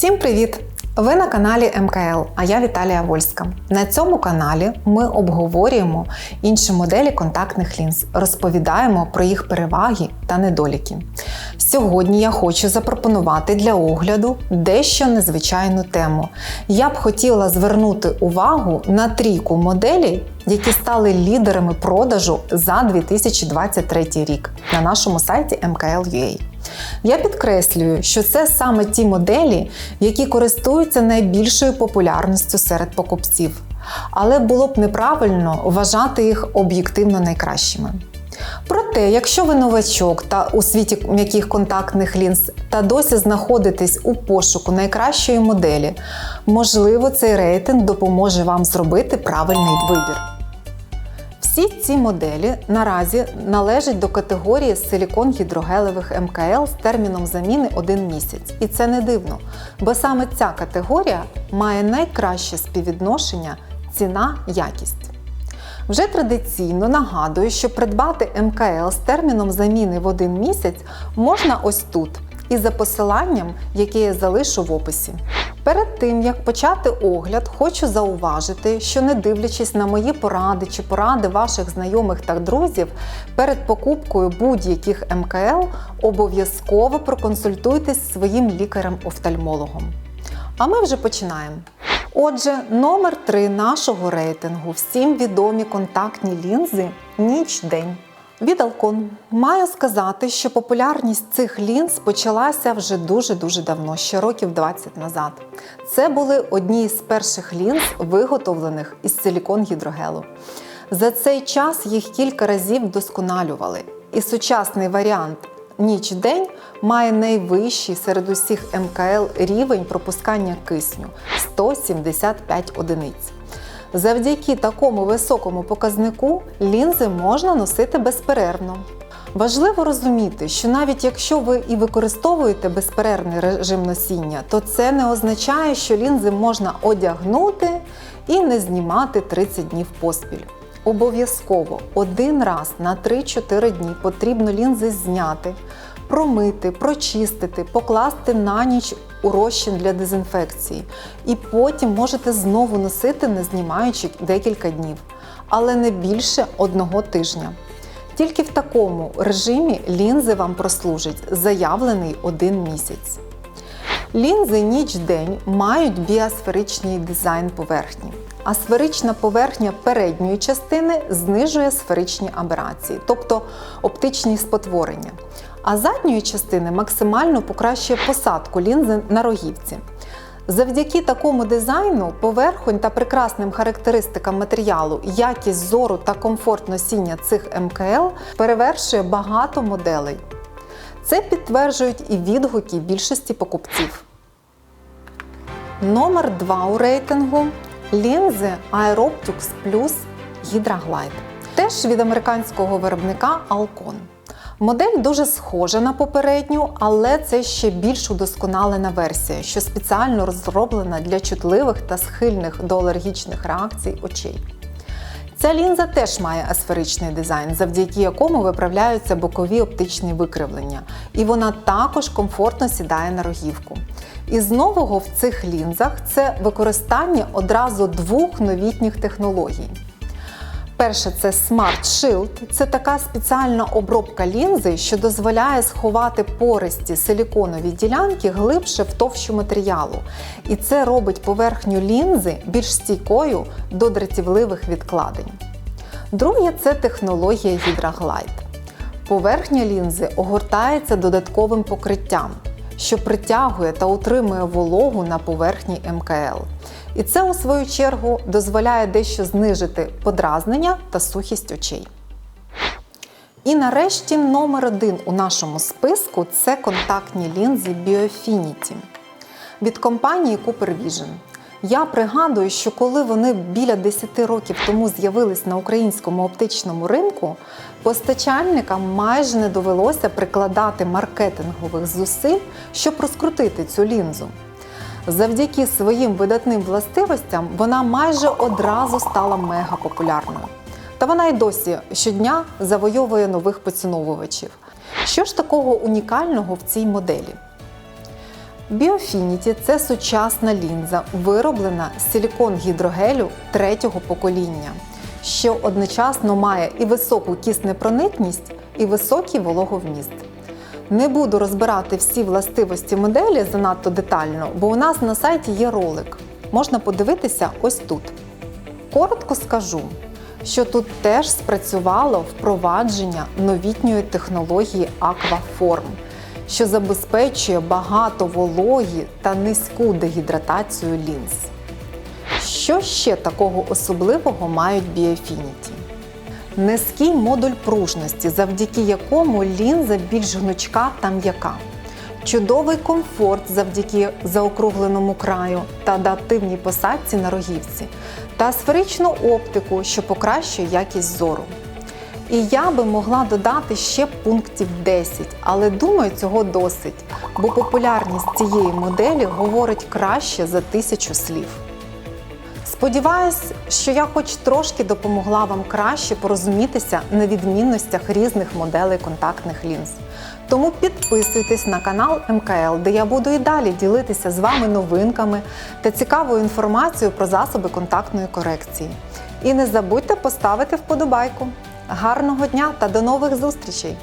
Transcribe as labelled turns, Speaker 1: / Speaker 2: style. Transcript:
Speaker 1: Всім привіт! Ви на каналі МКЛ, а я Віталія Вольська. На цьому каналі ми обговорюємо інші моделі контактних лінз, розповідаємо про їх переваги та недоліки. Сьогодні я хочу запропонувати для огляду дещо незвичайну тему. Я б хотіла звернути увагу на трійку моделей, які стали лідерами продажу за 2023 рік на нашому сайті MKL.ua. Я підкреслюю, що це саме ті моделі, які користуються найбільшою популярністю серед покупців, але було б неправильно вважати їх об'єктивно найкращими. Проте, якщо ви новачок та у світі м'яких контактних лінз та досі знаходитесь у пошуку найкращої моделі, можливо, цей рейтинг допоможе вам зробити правильний вибір. Всі ці моделі наразі належать до категорії силікон гідрогелевих МКЛ з терміном заміни 1 місяць. І це не дивно, бо саме ця категорія має найкраще співвідношення ціна-якість. Вже традиційно нагадую, що придбати МКЛ з терміном заміни в один місяць можна ось тут, і за посиланням, яке я залишу в описі. Перед тим як почати огляд, хочу зауважити, що не дивлячись на мої поради чи поради ваших знайомих та друзів, перед покупкою будь-яких МКЛ обов'язково проконсультуйтесь зі своїм лікарем-офтальмологом. А ми вже починаємо. Отже, номер 3 нашого рейтингу всім відомі контактні лінзи ніч-день. Від Alcon. маю сказати, що популярність цих лінз почалася вже дуже-дуже давно, ще років 20 назад. Це були одні з перших лінз, виготовлених із силікон гідрогелу. За цей час їх кілька разів вдосконалювали. І сучасний варіант ніч-день має найвищий серед усіх МКЛ рівень пропускання кисню 175 одиниць. Завдяки такому високому показнику лінзи можна носити безперервно. Важливо розуміти, що навіть якщо ви і використовуєте безперервний режим носіння, то це не означає, що лінзи можна одягнути і не знімати 30 днів поспіль. Обов'язково один раз на 3-4 дні потрібно лінзи зняти, промити, прочистити, покласти на ніч у розчин для дезінфекції. І потім можете знову носити, не знімаючи декілька днів, але не більше одного тижня. Тільки в такому режимі лінзи вам прослужать заявлений один місяць. Лінзи ніч-день мають біосферичний дизайн поверхні, а сферична поверхня передньої частини знижує сферичні аберації, тобто оптичні спотворення а задньої частини максимально покращує посадку лінзи на рогівці. Завдяки такому дизайну, поверхонь та прекрасним характеристикам матеріалу, якість зору та комфорт носіння цих МКЛ перевершує багато моделей. Це підтверджують і відгуки більшості покупців. Номер 2 у рейтингу лінзи Aeroptux Plus Hydra. Теж від американського виробника Alcon. Модель дуже схожа на попередню, але це ще більш удосконалена версія, що спеціально розроблена для чутливих та схильних до алергічних реакцій очей. Ця лінза теж має асферичний дизайн, завдяки якому виправляються бокові оптичні викривлення, і вона також комфортно сідає на рогівку. Із нового в цих лінзах це використання одразу двох новітніх технологій. Перше, це Smart Shield. Це така спеціальна обробка лінзи, що дозволяє сховати пористі силіконові ділянки глибше в товщу матеріалу. І це робить поверхню лінзи більш стійкою до дратівливих відкладень. Друге це технологія Hydra Поверхня лінзи огортається додатковим покриттям, що притягує та утримує вологу на поверхні МКЛ. І це, у свою чергу, дозволяє дещо знижити подразнення та сухість очей. І нарешті номер один у нашому списку це контактні лінзи Biofinity від компанії Cooper Vision. Я пригадую, що коли вони біля 10 років тому з'явились на українському оптичному ринку, постачальникам майже не довелося прикладати маркетингових зусиль, щоб розкрутити цю лінзу. Завдяки своїм видатним властивостям вона майже одразу стала мега популярною. Та вона й досі щодня завойовує нових поціновувачів. Що ж такого унікального в цій моделі? Biofinity – це сучасна лінза, вироблена з силікон-гідрогелю третього покоління, що одночасно має і високу киснепроникність, і високий вологовміст. Не буду розбирати всі властивості моделі занадто детально, бо у нас на сайті є ролик. Можна подивитися ось тут. Коротко скажу, що тут теж спрацювало впровадження новітньої технології Aquaform, що забезпечує багато вологі та низьку дегідратацію лінз. Що ще такого особливого мають Biofinity? Низький модуль пружності, завдяки якому лінза більш гнучка та м'яка. Чудовий комфорт завдяки заокругленому краю та адаптивній посадці на рогівці, та сферичну оптику, що покращує якість зору. І я би могла додати ще пунктів 10, але думаю, цього досить, бо популярність цієї моделі говорить краще за тисячу слів. Сподіваюсь, що я хоч трошки допомогла вам краще порозумітися на відмінностях різних моделей контактних лінз. Тому підписуйтесь на канал МКЛ, де я буду і далі ділитися з вами новинками та цікавою інформацією про засоби контактної корекції. І не забудьте поставити вподобайку. Гарного дня та до нових зустрічей!